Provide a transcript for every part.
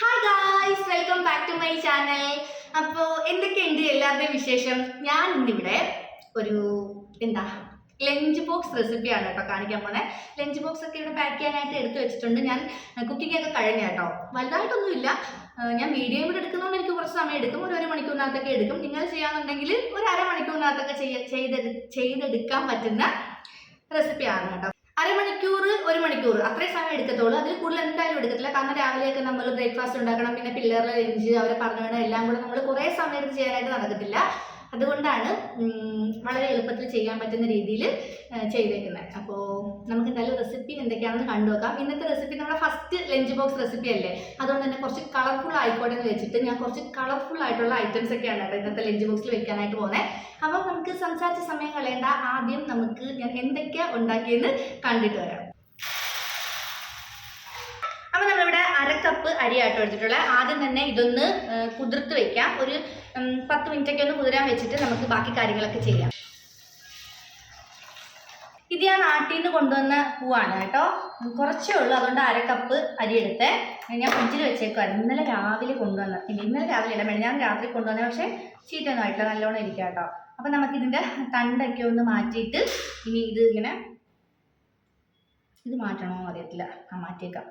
Hi guys welcome back to my channel അപ്പോൾ എന്തൊക്കെയുണ്ട് എല്ലാവരുടെയും വിശേഷം? ഞാൻ ഇന്നിവിടെ ഒരു എന്താ ലഞ്ച് ബോക്സ് റെസിപ്പിയാണ് കേട്ടോ കാണിക്കാൻ പോണേ. ലഞ്ച് ബോക്സ് ഒക്കെ ഇവിടെ പാക്ക് ചെയ്യാനായിട്ട് എടുത്തു വെച്ചിട്ടുണ്ട്. ഞാൻ കുക്കിംഗ് ഒക്കെ കഴിഞ്ഞ കേട്ടോ. വലുതായിട്ടൊന്നുമില്ല. ഞാൻ വീഡിയോ കൂടെ എടുക്കുന്നതുകൊണ്ട് എനിക്ക് കുറച്ച് സമയം എടുക്കും. ഒരു ഒരു മണിക്കൂറിനകത്തൊക്കെ എടുക്കും. നിങ്ങൾ ചെയ്യാന്നുണ്ടെങ്കിൽ ഒരു അരമണിക്കൂറിനകത്തൊക്കെ ചെയ്ത് ചെയ്തെടുക്കാൻ പറ്റുന്ന റെസിപ്പിയാണ് കേട്ടോ. അരമണിക്കൂർ ഒരു മണിക്കൂർ അത്രയും സമയം എടുക്കത്തുള്ളൂ. അതിൽ കൂടുതൽ എന്തായാലും എടുക്കത്തില്ല. കാരണം രാവിലെയൊക്കെ നമ്മൾ ബ്രേക്ക്ഫാസ്റ്റ് ഉണ്ടാക്കണം. പിന്നെ പിള്ളേരുടെ ലഞ്ച് അവരെ പറഞ്ഞു വേണം എല്ലാം കൂടെ നമ്മൾ കുറേ സമയത്ത് ചെയ്യാനായിട്ട് നടക്കത്തില്ല. അതുകൊണ്ടാണ് വളരെ എളുപ്പത്തിൽ ചെയ്യാൻ പറ്റുന്ന രീതിയിൽ ചെയ്തേക്കുന്നത്. അപ്പോൾ നമുക്ക് എന്തായാലും റെസിപ്പി എന്തൊക്കെയാണെന്ന് കണ്ടു നോക്കാം. ഇന്നത്തെ റെസിപ്പി നമ്മുടെ ഫസ്റ്റ് ലഞ്ച് ബോക്സ് റെസിപ്പി അല്ലേ? അതുകൊണ്ട് തന്നെ കുറച്ച് കളർഫുൾ ആയിക്കോട്ടെ എന്ന് വെച്ചിട്ട് ഞാൻ കുറച്ച് കളർഫുൾ ആയിട്ടുള്ള ഐറ്റംസ് ഒക്കെയാണ് കേട്ടോ ഇന്നത്തെ ലഞ്ച് ബോക്സിൽ വെക്കാനായിട്ട് പോകുന്നത് അപ്പോൾ നമുക്ക് സംസാരിച്ച സമയം കളയേണ്ട. ആദ്യം നമുക്ക് ഞാൻ എന്തൊക്കെയാണ് ഉണ്ടാക്കിയെന്ന് കണ്ടിട്ട് വരാം. അരിയാട്ടോ എടുത്തിട്ടുള്ളത്. ആദ്യം തന്നെ ഇതൊന്ന് കുതിർത്ത് വെക്കാം. ഒരു പത്ത് മിനിറ്റ് ഒക്കെ ഒന്ന് കുതിരാൻ വെച്ചിട്ട് നമുക്ക് ബാക്കി കാര്യങ്ങളൊക്കെ ചെയ്യാം. ഇത് ഞാൻ നാട്ടിൽ നിന്ന് കൊണ്ടുവന്ന പൂവാണ് കേട്ടോ. കുറച്ചേ ഉള്ളൂ. അതുകൊണ്ട് അര കപ്പ് അരി എടുത്ത്. ഞാൻ ഫ്രിഡ്ജിൽ വെച്ചേക്കുമായിരുന്നു ഇന്നലെ രാവിലെ കൊണ്ടുവന്ന ഇന്നലെ രാവിലെ ഇല്ല ഞാൻ രാത്രി കൊണ്ടുവന്ന പക്ഷേ ചീത്തയൊന്നും ആയിട്ടില്ല നല്ലോണം ഇരിക്കുക കേട്ടോ. അപ്പം നമുക്കിതിന്റെ തണ്ടൊക്കെ ഒന്ന് മാറ്റിയിട്ട് ഇനി ഇത് ഇങ്ങനെ ഇത് മാറ്റണോ അറിയത്തില്ല. ആ മാറ്റിയേക്കാം.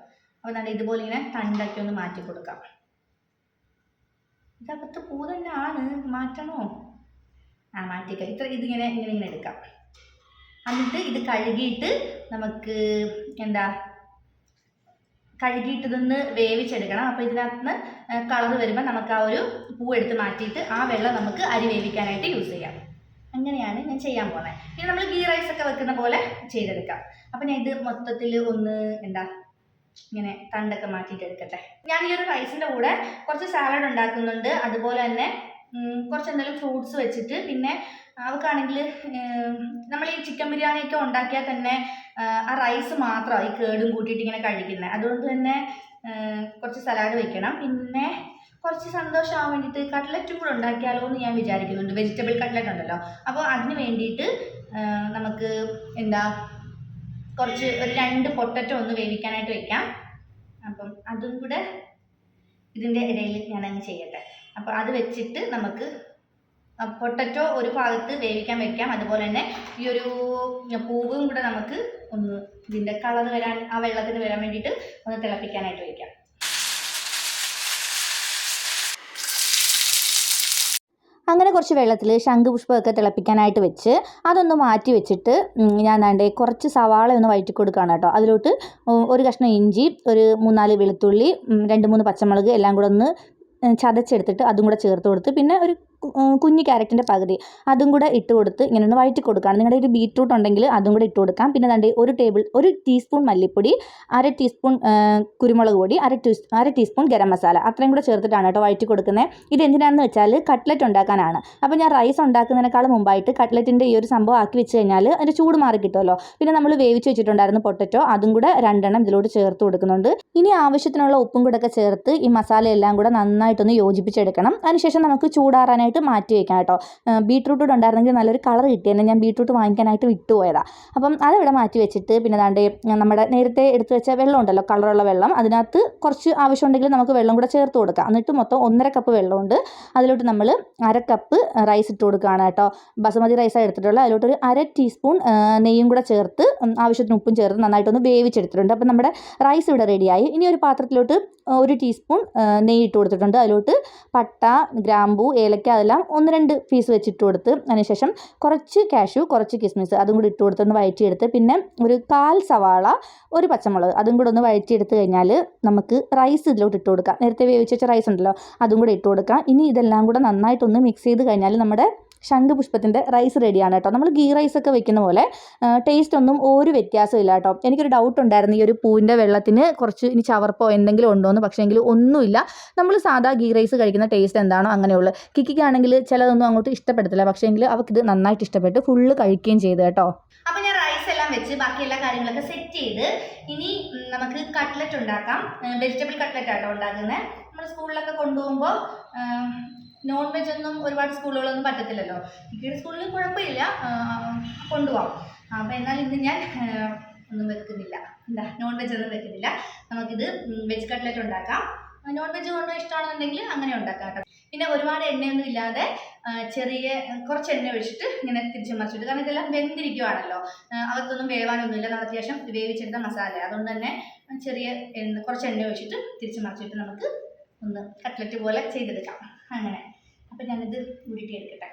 അപ്പോൾ നല്ല ഇതുപോലെ ഇങ്ങനെ തണ്ടൊക്കെ ഒന്ന് മാറ്റി കൊടുക്കാം. ഇതകത്ത് പൂ തന്നെ ആണ്. മാറ്റണോ? ആ മാറ്റിക്കാം. ഇത്ര ഇതിങ്ങനെ ഇങ്ങനെ ഇങ്ങനെ എടുക്കാം. എന്നിട്ട് ഇത് കഴുകിയിട്ട് നമുക്ക് എന്താ? കഴുകിയിട്ട് ഇതൊന്ന് വേവിച്ചെടുക്കണം. അപ്പോൾ ഇതിനകത്ത് കളർ വരുമ്പോൾ നമുക്ക് ആ ഒരു പൂ എടുത്ത് മാറ്റിയിട്ട് ആ വെള്ളം നമുക്ക് അരി വേവിക്കാനായിട്ട് യൂസ് ചെയ്യാം. അങ്ങനെയാണ് ഞാൻ ചെയ്യാൻ പോകുന്നത് ഇനി നമ്മൾ ഗീ റൈസ് ഒക്കെ വെക്കുന്ന പോലെ ചെയ്തെടുക്കാം. അപ്പം ഞാൻ ഇത് മൊത്തത്തിൽ ഒന്ന് എന്താ ഇങ്ങനെ തണ്ടൊക്കെ മാറ്റിയിട്ട് എടുക്കട്ടെ ഞാൻ ഈ ഒരു റൈസിന്റെ കൂടെ കുറച്ച് സാലഡ് ഉണ്ടാക്കുന്നുണ്ട്. അതുപോലെ തന്നെ കുറച്ച് എന്തെങ്കിലും ഫ്രൂട്ട്സ് വെച്ചിട്ട് പിന്നെ അവൾക്കാണെങ്കിൽ നമ്മൾ ഈ ചിക്കൻ ബിരിയാണിയൊക്കെ ഉണ്ടാക്കിയാൽ തന്നെ ആ, ആ റൈസ് മാത്രം ഈ കേടും കൂട്ടിയിട്ട് ഇങ്ങനെ കഴിക്കുന്നത്. അതുകൊണ്ട് തന്നെ കുറച്ച് സലാഡ് വെക്കണം. പിന്നെ കുറച്ച് സന്തോഷമാവാൻ വേണ്ടിയിട്ട് കട്ട്ലറ്റും കൂടെ ഉണ്ടാക്കിയാലോ എന്ന് ഞാൻ വിചാരിക്കുന്നുണ്ട്. വെജിറ്റബിൾ കട്ട്ലറ്റ് ഉണ്ടല്ലോ. അപ്പോൾ അതിന് വേണ്ടിയിട്ട് നമുക്ക് എന്താ കുറച്ച് ഒരു രണ്ട് പൊട്ടറ്റോ ഒന്ന് വേവിക്കാനായിട്ട് വെക്കാം. അപ്പം അതും കൂടെ ഇതിന്റെ ഇടയിൽ ഞാനങ്ങ് ചെയ്യട്ടെ. അപ്പോൾ അത് വെച്ചിട്ട് നമുക്ക് പൊട്ടറ്റോ ഒരു ഭാഗത്ത് വേവിക്കാൻ വെക്കാം. അതുപോലെ തന്നെ ഈ ഒരു പൂവും കൂടെ നമുക്ക് ഒന്ന് ഇതിന്റെ കളർ വരാൻ ആ വെള്ളത്തിന് വരാൻ വേണ്ടിയിട്ട് ഒന്ന് തിളപ്പിക്കാനായിട്ട് വെക്കാം. അങ്ങനെ കുറച്ച് വെള്ളത്തിൽ ശംഖുപുഷ്പമൊക്കെ തിളപ്പിക്കാനായിട്ട് വെച്ച് അതൊന്ന് മാറ്റി വെച്ചിട്ട് ഞാൻ വേണ്ടേ കുറച്ച് സവാള ഒന്ന് വഴറ്റി കൊടുക്കുകയാണ് കേട്ടോ. അതിലോട്ട് ഒരു കഷ്ണം ഇഞ്ചി ഒരു മൂന്നാൽ വെളുത്തുള്ളി രണ്ട് മൂന്ന് പച്ചമുളക് എല്ലാം കൂടെ ഒന്ന് ചതച്ചെടുത്തിട്ട് അതും കൂടെ ചേർത്ത് കൊടുത്ത് പിന്നെ ഒരു കുഞ്ഞ് ക്യാരറ്റിന്റെ പകുതി. അതും കൂടെ ഇട്ട് കൊടുത്ത് ഇങ്ങനെ ഒന്ന് വഴറ്റി കൊടുക്കുകയാണ് നിങ്ങളുടെ ഒരു ബീറ്റ്റൂട്ട് ഉണ്ടെങ്കിൽ അതും കൂടെ ഇട്ട് കൊടുക്കാം. പിന്നെ തണ്ടി ഒരു ടേബിൾ ഒരു ടീസ്പൂൺ മല്ലിപ്പൊടി അര ടീസ്പൂൺ കുരുമുളക് പൊടി അര ടീ അര ടീസ്പൂൺ ഗരം മസാല. അത്രയും കൂടെ ചേർത്തിട്ടാണ് കേട്ടോ വഴറ്റി കൊടുക്കുന്നത് ഇത് എന്തിനാണെന്ന് വെച്ചാൽ കട്ട്ലറ്റ് ഉണ്ടാക്കാനാണ്. അപ്പോൾ ഞാൻ റൈസ് ഉണ്ടാക്കുന്നതിനേക്കാൾ മുമ്പായിട്ട് കട്ട്ലറ്റിന്റെ ഈ ഒരു സംഭവം ആക്കി വെച്ച് കഴിഞ്ഞാൽ അതിന്റെ ചൂട് മാറി കിട്ടുമല്ലോ. പിന്നെ നമ്മൾ വേവിച്ച് വെച്ചിട്ടുണ്ടായിരുന്നു പൊട്ടറ്റോ അതും കൂടെ രണ്ടെണ്ണം ഇതിലോട്ട് ചേർത്ത് കൊടുക്കുന്നുണ്ട്. ഇനി ആവശ്യത്തിനുള്ള ഉപ്പും കൂടെ ഒക്കെ ചേർത്ത് ഈ മസാല എല്ലാം കൂടെ നന്നായിട്ടൊന്ന് യോജിപ്പിച്ചെടുക്കണം. അതിനുശേഷം നമുക്ക് ചൂടാറാനായിട്ട് മാറ്റി വയ്ക്കാം കേട്ടോ. ബീട്രൂട്ട് ഉണ്ടായിരുന്നെങ്കിൽ നല്ലൊരു കളർ കിട്ടിയെന്ന് ഞാൻ ബീട്രൂട്ട് വാങ്ങിക്കാനായിട്ട് വിട്ടുപോയതാണ് അപ്പം അതിവിടെ മാറ്റി വെച്ചിട്ട് പിന്നെ ദാണ്ട് നമ്മുടെ നേരത്തെ എടുത്ത് വെച്ച വെള്ളം ഉണ്ടല്ലോ കളറുള്ള വെള്ളം അതിനകത്ത് കുറച്ച് ആവശ്യമുണ്ടെങ്കിൽ നമുക്ക് വെള്ളം കൂടെ ചേർത്ത് കൊടുക്കാം. എന്നിട്ട് മൊത്തം ഒന്നര കപ്പ് വെള്ളമുണ്ട്. അതിലോട്ട് നമ്മൾ അര കപ്പ് റൈസ് ഇട്ട് കൊടുക്കുകയാണ് കേട്ടോ. ബസുമതി റൈസാണ് എടുത്തിട്ടുള്ളത്. അതിലോട്ട് ഒരു അര ടീസ്പൂൺ നെയ്യും കൂടെ ചേർത്ത് ആവശ്യത്തിന് ഉപ്പും ചേർത്ത് നന്നായിട്ടൊന്ന് വേവിച്ചെടുത്തിട്ടുണ്ട്. അപ്പം നമ്മുടെ റൈസ് ഇവിടെ റെഡിയായി ഇനി ഒരു പാത്രത്തിലോട്ട് ഒരു ടീസ്പൂൺ നെയ്യ് ഇട്ട് കൊടുത്തിട്ടുണ്ട്. അതിലോട്ട് പട്ട ഗ്രാമ്പൂ ഏലക്ക അതെല്ലാം ഒന്ന് രണ്ട് പീസ് വെച്ചിട്ട് കൊടുത്ത് അതിനുശേഷം കുറച്ച് കാഷ്യൂ കുറച്ച് കിസ്മിസ് അതും കൂടി ഇട്ട് കൊടുത്തൊന്ന് വഴറ്റിയെടുത്ത് പിന്നെ ഒരു കാൽ സവാള ഒരു പച്ചമുളക് അതും കൂടെ ഒന്ന് വഴറ്റിയെടുത്ത് കഴിഞ്ഞാൽ നമുക്ക് റൈസ് ഇതിലോട്ട് ഇട്ട് കൊടുക്കാം. നേരത്തെ വേവിച്ച് വെച്ച റൈസ് ഉണ്ടല്ലോ അതും കൂടെ ഇട്ട് കൊടുക്കാം. ഇനി ഇതെല്ലാം കൂടെ നന്നായിട്ടൊന്ന് മിക്സ് ചെയ്ത് കഴിഞ്ഞാൽ നമ്മുടെ ശംഖുപുഷ്പത്തിന്റെ റൈസ് റെഡിയാണ് കേട്ടോ നമ്മൾ ഗീ റൈസ് ഒക്കെ വെക്കുന്ന പോലെ ടേസ്റ്റ് ഒന്നും ഒരു വ്യത്യാസമില്ല കേട്ടോ എനിക്കൊരു ഡൗട്ട് ഉണ്ടായിരുന്നു ഈ ഒരു പൂവിന്റെ വെള്ളത്തിന് കുറച്ച് ഇനി ചവർപ്പോ എന്തെങ്കിലും ഉണ്ടോ എന്ന്. പക്ഷേ എങ്കിൽ ഒന്നുമില്ല. നമ്മൾ സാധാ ഗീ റൈസ് കഴിക്കുന്ന ടേസ്റ്റ് എന്താണോ അങ്ങനെയുള്ളൂ. കിക്കിക്കാണെങ്കിൽ ചിലതൊന്നും അങ്ങോട്ട് ഇഷ്ടപ്പെടത്തില്ല. പക്ഷേ എങ്കിൽ അവർക്ക് ഇത് നന്നായിട്ട് ഇഷ്ടപ്പെട്ട് ഫുള്ള് കഴിക്കുകയും ചെയ്തു കേട്ടോ. അപ്പോൾ ഞാൻ റൈസ് എല്ലാം വെച്ച് ബാക്കി എല്ലാ കാര്യങ്ങളൊക്കെ സെറ്റ് ചെയ്ത് ഇനി നമുക്ക് കട്ട്ലറ്റ് ഉണ്ടാക്കാം. വെജിറ്റബിൾ കട്ട്ലറ്റ് ആട്ടോ ഉണ്ടാക്കുന്നത് നമ്മൾ സ്കൂളിലൊക്കെ കൊണ്ടുപോകുമ്പോൾ നോൺ വെജ് ഒന്നും ഒരുപാട് സ്കൂളുകളൊന്നും പറ്റത്തില്ലല്ലോ. മിക്കയുടെ സ്കൂളിൽ കുഴപ്പമില്ല. കൊണ്ടുപോകാം അപ്പോൾ എന്നാൽ ഇന്ന് ഞാൻ ഒന്നും വെക്കുന്നില്ല. എന്താ നോൺ വെജ് ഒന്നും വെക്കുന്നില്ല. നമുക്കിത് വെജ് കട്ട്ലറ്റ് ഉണ്ടാക്കാം. നോൺ വെജ് കൊണ്ട് ഇഷ്ടമാണെന്നുണ്ടെങ്കിൽ അങ്ങനെ ഉണ്ടാക്കാം കേട്ടോ. പിന്നെ ഒരുപാട് എണ്ണയൊന്നും ഇല്ലാതെ ചെറിയ കുറച്ച് എണ്ണ ഒഴിച്ചിട്ട് ഇങ്ങനെ തിരിച്ചു മറിച്ചിട്ട് കാരണം ഇതെല്ലാം വെന്തിരിക്കുവാണല്ലോ. അകത്തൊന്നും വേവാനൊന്നുമില്ല. നമ്മൾ അത്യാവശ്യം വേവിച്ചെടുത്ത മസാല അതുകൊണ്ട് തന്നെ ചെറിയ എണ്ണ കുറച്ച് എണ്ണ ഒഴിച്ചിട്ട് തിരിച്ചു മറിച്ചിട്ട് നമുക്ക് ഒന്ന് കട്ട്ലറ്റ് പോലെ ചെയ്തെടുക്കാം. അങ്ങനെ. അപ്പം ഞാനിത് ഉരുട്ടിയെടുക്കട്ടെ.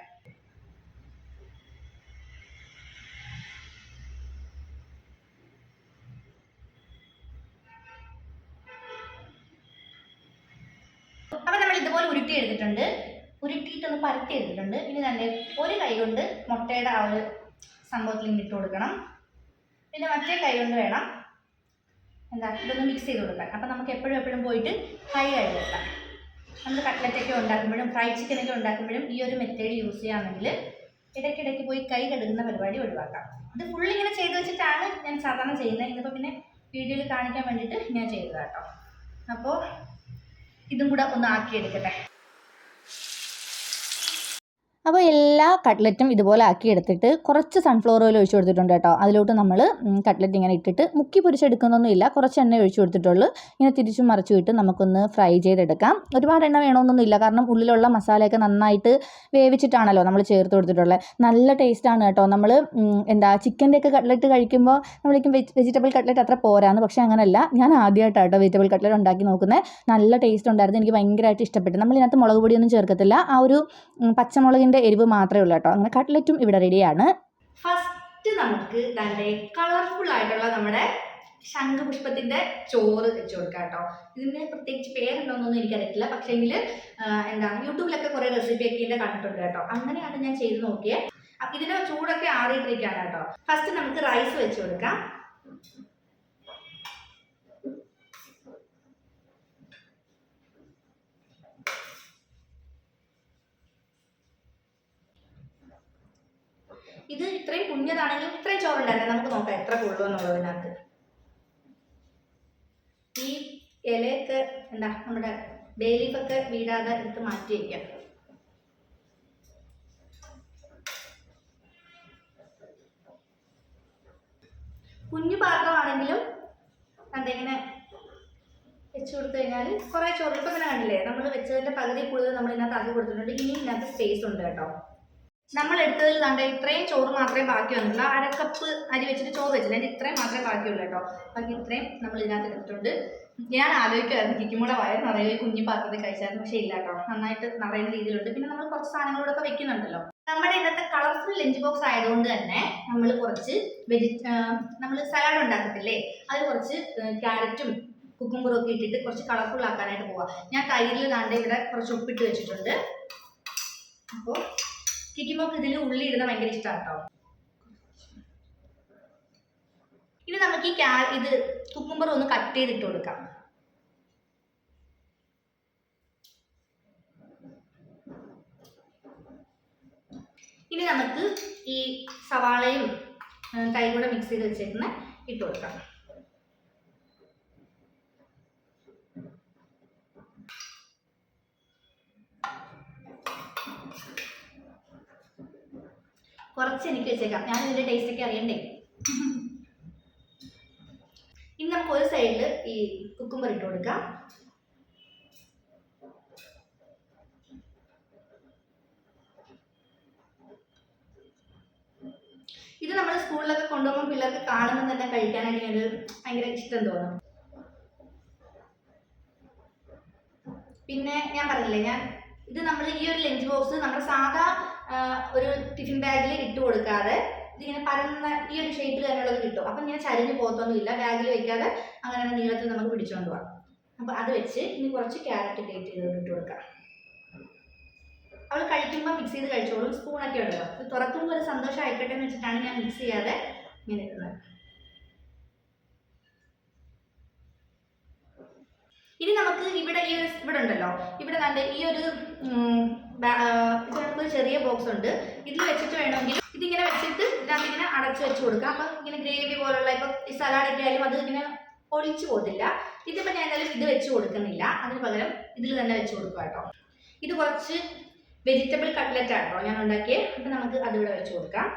അപ്പം നമ്മൾ ഇതുപോലെ ഉരുട്ടി എടുത്തിട്ടുണ്ട് ഉരുട്ടിയിട്ടൊന്ന് പരത്തി എടുത്തിട്ടുണ്ട് ഇനി തന്നെ ഒരു കൈ കൊണ്ട് മുട്ടയുടെ ആ ഒരു സംഭവത്തിൽ ഇട്ട് കൊടുക്കണം. പിന്നെ മറ്റേ കൈ കൊണ്ട് വേണം എന്താ ഇതൊന്ന് മിക്സ് ചെയ്ത് കൊടുക്കാൻ. അപ്പം നമുക്ക് എപ്പോഴും എപ്പോഴും പോയിട്ട് കൈ കഴുകെടുക്കാം നമ്മൾ കട്ട്ലറ്റൊക്കെ ഉണ്ടാക്കുമ്പോഴും ഫ്രൈ ചിക്കനൊക്കെ ഉണ്ടാക്കുമ്പോഴും ഈ ഒരു മെത്തേഡ് യൂസ് ചെയ്യുകയാണെങ്കിൽ ഇടയ്ക്കിടയ്ക്ക് പോയി കൈ കഴുകുന്ന പരിപാടി ഒഴിവാക്കാം. ഇത് ഫുൾ ഇങ്ങനെ ചെയ്ത് വെച്ചിട്ടാണ് ഞാൻ സാധാരണ ചെയ്യുന്നത്. ഇതിപ്പോൾ പിന്നെ വീഡിയോയിൽ കാണിക്കാൻ വേണ്ടിയിട്ട് ഞാൻ ചെയ്തതാട്ടോ. അപ്പോൾ ഇതും കൂടെ ഒന്ന് ആക്കിയെടുക്കട്ടെ. അപ്പോൾ എല്ലാ കട്ട്ലറ്റും ഇതുപോലെ ആക്കി എടുത്തിട്ട് കുറച്ച് സൺഫ്ലവർ ഓയിൽ ഒഴിച്ചു കൊടുത്തിട്ടുണ്ട് കേട്ടോ. അതിലോട്ട് നമ്മൾ കട്ട്ലറ്റ് ഇങ്ങനെ ഇട്ടിട്ട് മുക്കി പൊരിച്ചെടുക്കുന്നൊന്നുമില്ല കുറച്ച് എണ്ണ ഒഴിച്ചു കൊടുത്തിട്ടുള്ളൂ. ഇങ്ങനെ തിരിച്ചും മറിച്ചു വിട്ട് നമുക്കൊന്ന് ഫ്രൈ ചെയ്തെടുക്കാം. ഒരുപാട് എണ്ണ വേണമെന്നൊന്നുമില്ല കാരണം ഉള്ളിലുള്ള മസാലയൊക്കെ നന്നായിട്ട് വേവിച്ചിട്ടാണല്ലോ നമ്മൾ ചേർത്ത് കൊടുത്തിട്ടുള്ളത്. നല്ല ടേസ്റ്റാണ് കേട്ടോ. നമ്മൾ എന്താ ചിക്കന്റെ ഒക്കെ കട്ട്ലറ്റ് കഴിക്കുമ്പോൾ നമ്മളിക്കും വെജിറ്റബിൾ കട്ട്ലറ്റ് അത്ര പോരാന്ന്. പക്ഷേ അങ്ങനെയല്ല ഞാൻ ആദ്യമായിട്ടാണ് കേട്ടോ വെജിറ്റബിൾ കട്ട്ലറ്റ് ഉണ്ടാക്കി നോക്കുന്നത് നല്ല ടേസ്റ്റ് ഉണ്ടായിരുന്നു. എനിക്ക് ഭയങ്കരമായിട്ട് ഇഷ്ടപ്പെട്ടു. നമ്മൾ ഇതിനകത്ത് മുളക് പൊടിയൊന്നും ചേർക്കത്തില്ല. ആ ഒരു ഉം, പച്ചമുളകിന്റെ എരിവ് മാത്രമേ ഉള്ളൂ കേട്ടോ. അങ്ങനെ കട്ട്ലറ്റും ഇവിടെ റെഡിയാണ് ഫസ്റ്റ് നമുക്ക് നല്ല കളർഫുൾ ആയിട്ടുള്ള നമ്മുടെ ശംഖുപുഷ്പത്തിന്റെ ചോറ് വെച്ച് കൊടുക്കാം കേട്ടോ. ഇതിന് പ്രത്യേകിച്ച് പേരുണ്ടോന്നൊന്നും എനിക്കറിയത്തില്ല. പക്ഷേങ്കിൽ എന്താ യൂട്യൂബിലൊക്കെ കുറെ റെസിപ്പി ഒക്കെ ഇതിന്റെ കണ്ടിട്ടുണ്ട് കേട്ടോ. അങ്ങനെയാണ് ഞാൻ ചെയ്ത് നോക്കിയത് ഇതിന് ചൂടൊക്കെ ആറിയിട്ടിരിക്കുകയാണ് കേട്ടോ. ഫസ്റ്റ് നമുക്ക് റൈസ് വെച്ച് കൊടുക്കാം. ഇത് ഇത്രയും കുഞ്ഞതാണെങ്കിലും ഇത്രയും ചോറുണ്ടായിരുന്നു. നമുക്ക് നോക്കാം എത്ര കൊള്ളു എന്നുള്ളതിനകത്ത് ഈ ഇലയൊക്കെ എന്താ നമ്മുടെ ബേലീഫൊക്കെ വീടാതെ എടുത്ത് മാറ്റി വയ്ക്കാം കുഞ്ഞു പാത്രമാണെങ്കിലും അതിങ്ങനെ വെച്ച് കൊടുത്തു കഴിഞ്ഞാൽ കുറേ ചോറ് ഇപ്പം തന്നെ കണ്ടില്ലേ? നമ്മൾ വെച്ചതിന്റെ പകുതി കൂടുതൽ നമ്മൾ ഇതിനകത്ത് ആക്കി കൊടുത്തിട്ടുണ്ട്. ഇനി ഇതിനകത്ത് സ്പേസ് ഉണ്ട് കേട്ടോ. നമ്മൾ എടുത്തതിൽ കണ്ട ഇത്രയും ചോറ് മാത്രമേ ബാക്കി വന്നുള്ളൂ അരക്കപ്പ് അരി വെച്ചിട്ട് ചോറ് വെച്ചില്ല. അതിന്റെ ഇത്രയും മാത്രമേ ബാക്കിയുള്ളൂ കേട്ടോ. ബാക്കി ഇത്രയും നമ്മൾ ഇതിനകത്ത് എടുത്തിട്ടുണ്ട്. ഞാൻ ആലോചിക്കുമായിരുന്നു കിക്കുമുടെ വയർ നിറയെ കുഞ്ഞി പാത്രത്തിൽ കഴിച്ചായിരുന്നു. പക്ഷേ ഇല്ല കേട്ടോ. നന്നായിട്ട് നിറയുന്ന രീതിയിലുണ്ട്. പിന്നെ നമ്മൾ കുറച്ച് സാധനങ്ങളോടൊക്കെ വെക്കുന്നുണ്ടല്ലോ. നമ്മുടെ ഇന്നത്തെ കളർഫുൾ ലഞ്ച് ബോക്സ് ആയതുകൊണ്ട് തന്നെ നമ്മൾ കുറച്ച് വെജി നമ്മൾ സലാഡ് ഉണ്ടാക്കത്തില്ലേ? അതിൽ കുറച്ച് ക്യാരറ്റും കുക്കുംബറും ഒക്കെ ഇട്ടിട്ട് കുറച്ച് കളർഫുൾ ആക്കാനായിട്ട് പോവാം. ഞാൻ തൈരിൽ കണ്ട് ഇവിടെ കുറച്ച് ഉപ്പിട്ട് വെച്ചിട്ടുണ്ട്. അപ്പോൾ കിക്കിമോക്ക് ഇതിൽ ഉള്ളി ഇടുന്ന ഭയങ്കര ഇഷ്ടമാണ് കേട്ടോ ഇനി നമുക്ക് ഈ ക്യാ ഇത് കുക്കുംബർ ഒന്ന് കട്ട് ചെയ്തിട്ട് കൊടുക്കാം. ഇനി നമുക്ക് ഈ സവാളയും തൈ കൂടെ മിക്സ് ചെയ്ത് വെച്ചേക്കുന്ന ഇട്ട് കൊടുക്കാം. കുറച്ച് എനിക്ക് വെച്ചേക്കാം. ഞാൻ ഇതിന്റെ ടേസ്റ്റ് ഒക്കെ അറിയണ്ടേ? ഇനി നമുക്ക് ഒരു സൈഡിൽ ഈ കുക്കുംബർ ഇട്ട് കൊടുക്കാം. ഇത് നമ്മൾ സ്കൂളിലൊക്കെ കൊണ്ടുപോകുമ്പോൾ പിള്ളേർക്ക് കാണുമ്പോൾ തന്നെ കഴിക്കാനായിട്ട് ഒരു ഭയങ്കര ഇഷ്ടം തോന്നും. പിന്നെ ഞാൻ പറഞ്ഞില്ലേ ഞാൻ ഇത് നമ്മൾ ഈ ഒരു ലഞ്ച് ബോക്സ് നമ്മുടെ സാധാ ഒരു ടിഫിൻ ബാഗിൽ ഇട്ട് കൊടുക്കാതെ ഇതിങ്ങനെ പരന്ന ഈ ഒരു ഷേപ്പിൽ തന്നെയുള്ളത് കിട്ടും. അപ്പം ഇങ്ങനെ ചരിഞ്ഞ് പോകത്തൊന്നുമില്ല ബാഗിൽ വെക്കാതെ അങ്ങനെ നീളത്തിൽ നമുക്ക് പിടിച്ചുകൊണ്ട് പോകാം അപ്പം അത് വെച്ച് ഇനി കുറച്ച് ക്യാരറ്റ് ഗ്രേറ്റ് ചെയ്ത് ഇട്ട് കൊടുക്കാം. അവൾ കഴിക്കുമ്പോൾ മിക്സ് ചെയ്ത് കഴിച്ചോളും. സ്പൂണൊക്കെ ഉണ്ടല്ലോ. തുറക്കുമ്പോൾ ഒരു സന്തോഷം ആയിക്കട്ടെ എന്ന് വെച്ചിട്ടാണ് ഞാൻ മിക്സ് ചെയ്യാതെ ഇങ്ങനെ ഇടുന്നത്. ഇനി നമുക്ക് ഇവിടെ ഈ ഇവിടെ ഉണ്ടല്ലോ. ഇവിടെ കണ്ട് ഈ ഒരു ചെറിയ ബോക്സ് ഉണ്ട്. ഇതിൽ വെച്ചിട്ട് വേണമെങ്കിൽ ഇതിങ്ങനെ വെച്ചിട്ട് ഇതിനകത്ത് അടച്ചു വെച്ച് കൊടുക്കാം. അപ്പം ഇങ്ങനെ ഗ്രേവി പോലുള്ള ഇപ്പം ഈ സലാഡൊക്കെ ആയാലും അത് ഇങ്ങനെ ഒളിച്ചു പോകത്തില്ല. ഇതിപ്പോൾ ഞാൻ എന്തായാലും ഇത് വെച്ച് കൊടുക്കുന്നില്ല. അതിന് പകരം ഇതിൽ തന്നെ വെച്ച് കൊടുക്കുക കേട്ടോ. ഇത് കുറച്ച് വെജിറ്റബിൾ കട്ട്ലറ്റ് ആട്ടോ ഞാൻ ഉണ്ടാക്കിയത് അപ്പം നമുക്ക് അതിവിടെ വെച്ച് കൊടുക്കാം.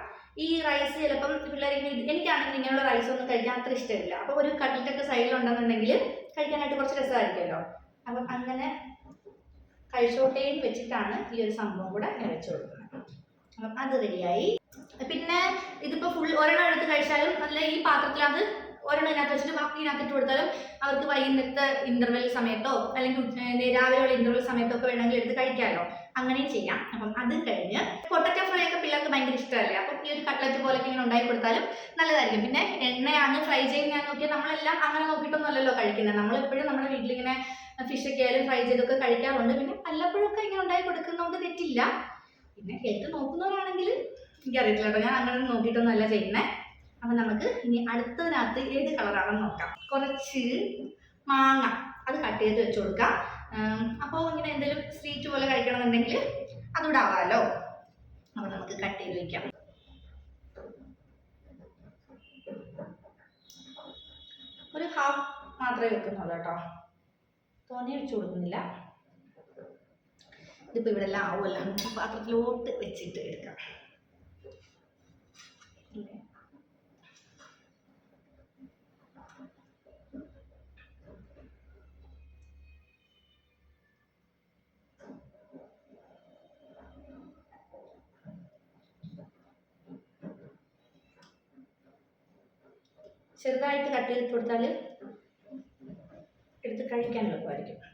ഈ റൈസ് ചിലപ്പം ഇത് എനിക്കാണെങ്കിൽ ഇങ്ങനെയുള്ള റൈസ് ഒന്നും കഴിക്കാൻ അത്ര ഇഷ്ടമില്ല. അപ്പോൾ ഒരു കട്ടിലൊക്കെ സൈഡിലുണ്ടെന്നുണ്ടെങ്കിൽ കഴിക്കാനായിട്ട് കുറച്ച് രസമായിരിക്കുമല്ലോ. അപ്പം അങ്ങനെ കഴിച്ചോട്ടേയും വെച്ചിട്ടാണ് ഈ ഒരു സംഭവം കൂടെ വെച്ച് കൊടുക്കുന്നത്. അപ്പം അത് റെഡിയായി പിന്നെ ഇതിപ്പോ ഫുൾ ഒരെണ്ണം എടുത്ത് കഴിച്ചാലും നല്ല ഈ പാത്രത്തിലത് ഒരെണ്ണം ഇതിനകത്ത് വെച്ചിട്ട് ബാക്കി ഇതിനകത്ത് ഇട്ട് കൊടുത്താലും അവർക്ക് വൈകുന്നേരത്തെ ഇന്റർവെൽ സമയത്തോ അല്ലെങ്കിൽ രാവിലെയുള്ള ഇന്റർവെൽ സമയത്തോ ഒക്കെ വേണമെങ്കിൽ എടുത്ത് കഴിക്കാമല്ലോ അങ്ങനെയും ചെയ്യാം. അപ്പം അത് കഴിഞ്ഞ് പൊട്ടറ്റോ ഫ്രൈ ഒക്കെ പിള്ളേർക്ക് ഭയങ്കര ഇഷ്ടമല്ലേ? അപ്പം ഈ ഒരു കട്ട്ലറ്റ് പോലൊക്കെ ഇങ്ങനെ ഉണ്ടാക്കി കൊടുത്താലും നല്ലതായിരിക്കും. പിന്നെ എണ്ണയാണ് ഫ്രൈ ചെയ്യുന്നത് നോക്കിയാൽ നമ്മളെല്ലാം അങ്ങനെ നോക്കിയിട്ടൊന്നും അല്ലല്ലോ കഴിക്കുന്നത് നമ്മളെപ്പോഴും നമ്മുടെ വീട്ടിലിങ്ങനെ ഫിഷ് ഒക്കെ ആയാലും ഫ്രൈ ചെയ്തൊക്കെ കഴിക്കാറുണ്ട്. പിന്നെ വല്ലപ്പോഴൊക്കെ ഇങ്ങനെ ഉണ്ടാക്കി കൊടുക്കുന്നതുകൊണ്ട് തെറ്റില്ല. പിന്നെ ഹെൽത്ത് നോക്കുന്നവരാണെങ്കിൽ എനിക്കറിയില്ല കേട്ടോ. ഞാൻ അങ്ങനെ നോക്കിയിട്ടൊന്നും അല്ല ചെയ്യുന്നത് അപ്പം നമുക്ക് ഇനി അടുത്തതിനകത്ത് ഏത് കളറാണെന്ന് നോക്കാം. കുറച്ച് മാങ്ങ അത് കട്ട് ചെയ്ത് വെച്ച് കൊടുക്കാം. അപ്പോൾ ഇങ്ങനെ എന്തെങ്കിലും സ്വീറ്റ് പോലെ കഴിക്കണമെന്നുണ്ടെങ്കിൽ അതുകൂടെ ആവാമല്ലോ. അപ്പോൾ നമുക്ക് കട്ട് ചെയ്ത് വെക്കാം. ഒരു ഹാഫ് മാത്രമേ വെക്കുന്നുള്ളൂ കേട്ടോ. തോനെ വെച്ച് കൊടുക്കുന്നില്ല. ഇതിപ്പോൾ ഇവിടെ എല്ലാം ആവുമല്ലോ പാത്രത്തിലോട്ട് വെച്ചിട്ട് എടുക്കാം. ചെറുതായിട്ട് കട്ട് ചെയ്ത് കൊടുത്താൽ എടുത്ത് കഴിക്കാൻ എളുപ്പമായിരിക്കും.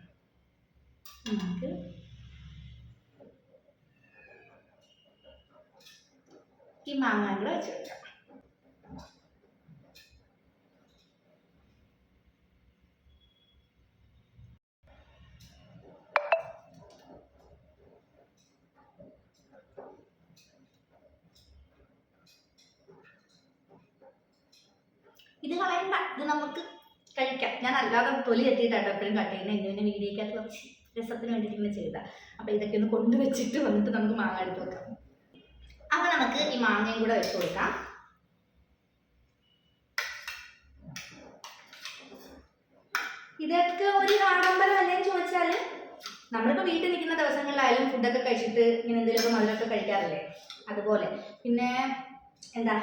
ഞാൻ അല്ലാതെ തൊലി എത്തിയിട്ടാണ് എപ്പോഴും കട്ട് ചെയ്യുന്നത് ഇന്ന് വീഡിയോക്കകത്ത് കുറച്ച് രസത്തിന് വേണ്ടിയിട്ട് ഇങ്ങനെ ചെയ്ത. അപ്പോൾ ഇതൊക്കെ ഒന്ന് കൊണ്ടുവച്ചിട്ട് വന്നിട്ട് നമുക്ക് മാങ്ങ എടുത്ത് വെക്കാം. അപ്പോൾ നമുക്ക് ഈ മാങ്ങയും കൂടെ വെച്ച് കൊടുക്കാം. ഇതൊക്കെ ഒരു ആഡംബരം അല്ലേന്ന് ചോദിച്ചാൽ നമ്മളിപ്പോൾ വീട്ടിൽ നിൽക്കുന്ന ദിവസങ്ങളിലായാലും ഫുഡൊക്കെ കഴിച്ചിട്ട് ഇങ്ങനെ എന്തെങ്കിലുമൊക്കെ മധുരമൊക്കെ കഴിക്കാറില്ലേ? അതുപോലെ. പിന്നെ എന്താ?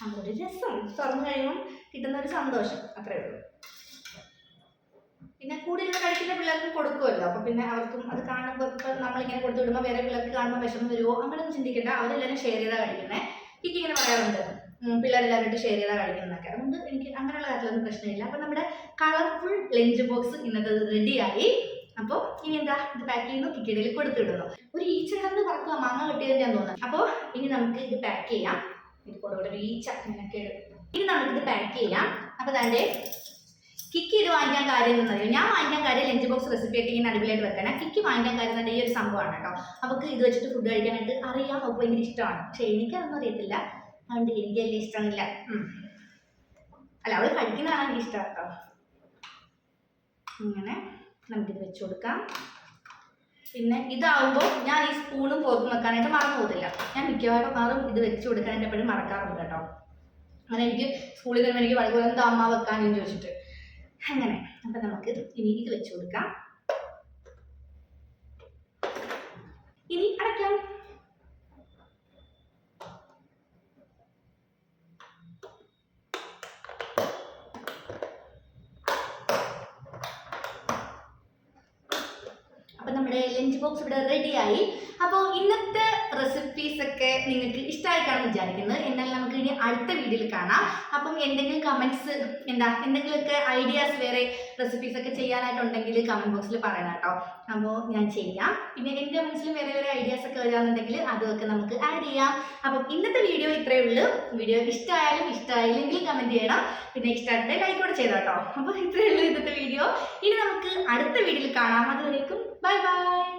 നമ്മളൊരു രസം. തുറന്നു കഴിയുമ്പം കിട്ടുന്ന ഒരു സന്തോഷം അത്രേ ഉള്ളൂ. പിന്നെ കൂടുതലുള്ള കഴിക്കുന്ന പിള്ളേർക്ക് കൊടുക്കുമല്ലോ അപ്പോൾ പിന്നെ അവർക്കും അത് കാണുമ്പോൾ ഇപ്പം നമ്മളിങ്ങനെ കൊടുത്തു വിടുമ്പോൾ വേറെ പിള്ളേർക്ക് കാണുമ്പോൾ വിഷമം വരുമോ അങ്ങനെയൊന്നും ചിന്തിക്കേണ്ട. അവരെല്ലാവരും ഷെയർ ചെയ്താ കഴിക്കുന്നത് എനിക്ക് ഇങ്ങനെ പറയാറുണ്ട്. പിള്ളേരെല്ലാവരുമായിട്ട് പിള്ളേരെല്ലാവരും ഷെയർ ചെയ്താൽ കഴിക്കുന്നതൊക്കെ. അതുകൊണ്ട് എനിക്ക് അങ്ങനെയുള്ള കാര്യത്തിലൊന്നും പ്രശ്നമില്ല. അപ്പോൾ നമ്മുടെ കളർഫുൾ ലഞ്ച് ബോക്സ് ഇന്നത്തെ റെഡിയായി അപ്പോൾ ഇനി എന്താ? ഇത് പാക്ക് ചെയ്യുന്നു. കിക്കിടയിൽ കൊടുത്തു വിടുന്നു. ഒരു ഈച്ച കടന്ന് പറക്കുക മാങ്ങ കിട്ടിയതെന്ന് ഞാൻ തോന്നുന്നു. അപ്പോൾ ഇനി നമുക്ക് ഇത് പാക്ക് ചെയ്യാം. ഇത് ഒരു ഈച്ച ഇങ്ങനെയൊക്കെ ഇടും. ഇനി നമുക്കിത് പാക്ക് ചെയ്യാം. അപ്പോൾ തന്റെ കിക്ക് ഇത് വാങ്ങിക്കാൻ കാര്യം എന്ന് പറയും. ഞാൻ വാങ്ങിക്കാൻ കാര്യം ലഞ്ച് ബോക്സ് റെസിപ്പി ആയിട്ട് ഇങ്ങനെ അടിപൊളിയായിട്ട് വെക്കണം. കിക്ക് വാങ്ങിക്കാൻ കാര്യം തന്നെ ഈ ഒരു സംഭവമാണ് കേട്ടോ. അവൾക്ക് ഇത് വെച്ചിട്ട് ഫുഡ് കഴിക്കാനായിട്ട് അറിയാം അവൾക്ക് ഭയങ്കര ഇഷ്ടമാണ്. പക്ഷെ എനിക്കതൊന്നും അറിയത്തില്ല. അതുകൊണ്ട് എനിക്ക് വലിയ ഇഷ്ടമില്ല അല്ല അവൾ കഴിക്കുന്നതാണ് എനിക്ക് ഇഷ്ടം കേട്ടോ. ഇങ്ങനെ നമുക്കിത് വെച്ച് കൊടുക്കാം. പിന്നെ ഇതാവുമ്പോൾ ഞാൻ ഈ സ്പൂണും ഫോർക്കും വെക്കാനായിട്ട് മറന്നു പോകത്തില്ല. ഞാൻ മിക്കവാറും മാറും ഇത് വെച്ച് കൊടുക്കാനായിട്ട് എപ്പോഴും മറക്കാറുണ്ട് കേട്ടോ. അങ്ങനെ എനിക്ക് സ്കൂളിൽ വരുമ്പോൾ എനിക്ക് വളരെ എന്താ അമ്മ വെക്കാനെന്ന് ചോദിച്ചിട്ട്. അങ്ങനെ അപ്പം നമുക്ക് ഇനി ഇത് വെച്ച് കൊടുക്കാം. ഇനി അടയ്ക്കാം. അപ്പം നമ്മുടെ ലഞ്ച് ബോക്സ് ഇവിടെ റെഡിയായി അപ്പോൾ ഇന്നത്തെ റെസിപ്പീസ് ഒക്കെ നിങ്ങൾക്ക് ഇഷ്ടമായി കാണുമെന്ന് വിചാരിക്കുന്നത്. എന്നാൽ നമുക്ക് ഇനി അടുത്ത വീഡിയോയിൽ കാണാം. അപ്പം എന്തെങ്കിലും കമന്റ്സ് എന്താ എന്തെങ്കിലുമൊക്കെ ഐഡിയാസ് വേറെ റെസിപ്പീസ് ഒക്കെ ചെയ്യാനായിട്ടുണ്ടെങ്കിൽ കമന്റ് ബോക്സിൽ പറയണം കേട്ടോ. അപ്പോൾ ഞാൻ ചെയ്യാം. പിന്നെ എന്റെ മനസ്സിൽ വേറെ വേറെ ഐഡിയാസ് ഒക്കെ വരാമെന്നുണ്ടെങ്കിൽ അതൊക്കെ നമുക്ക് ആഡ് ചെയ്യാം. അപ്പം ഇന്നത്തെ വീഡിയോ ഇത്രയേ ഉള്ളൂ. വീഡിയോ ഇഷ്ടമായാലും ഇഷ്ടമായില്ലെങ്കിൽ കമന്റ് ചെയ്യണം. പിന്നെ ഇഷ്ടമായിട്ട് ലൈക്ക് കൂടെ ചെയ്തോ കേട്ടോ. അപ്പോൾ ഇത്രയേ ഉള്ളൂ ഇന്നത്തെ വീഡിയോ. ഇനി നമുക്ക് അടുത്ത വീഡിയോയിൽ കാണാം. അതുവരേക്കും ബൈ ബൈ.